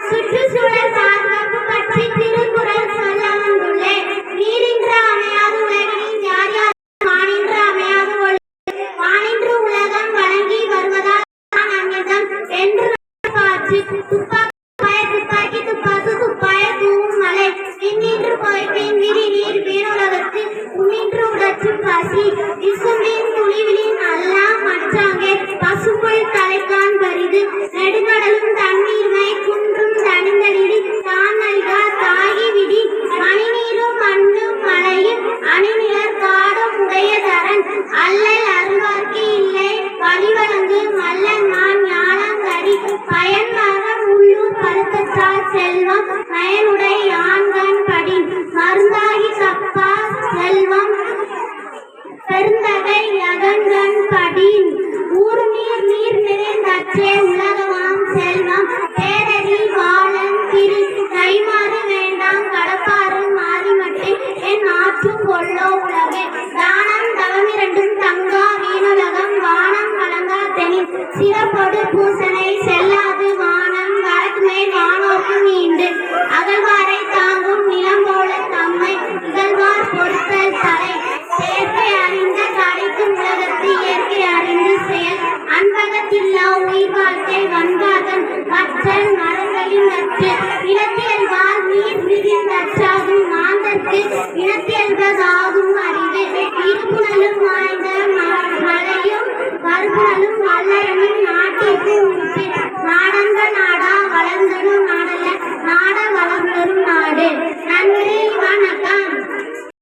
சுற்றுச்சூழல் பாதுகாப்பு பற்றி திருக்குறள் சொல்ல வந்துள்ளேன் நீரின்ற அமையாது உலகினில் யார் யார் வானின்று அமையாது வானின்று உலகம் வழங்கி வருவதால் தான் என்று காற்று துப்பாக்கி பெருந்தகை யகங்கண் படின் ஊர் நீர் நீர் நிறைந்தற்றே உலகமாம் செல்வம். பேரறி வாழன் திரு. கைமாறு வேண்டாம் கடப்பாறு மாறிமட்டே என் ஆற்றும் கொள்ளோ உலகே. தானம் தவமிரண்டும் தங்கா வீணுலகம் வானம் வழங்கா தெனி சிறப்படு பூசனை மாந்தர்க்கு இனத்தியல்வார் உயிர் விதின் நற்றாகும் மாந்தர்க்கு இனத்தியல்வதாகும் அறிவு. இருப்புணலும் வாய்ந்த மலையும் மறுபுணலும் வல்லரன்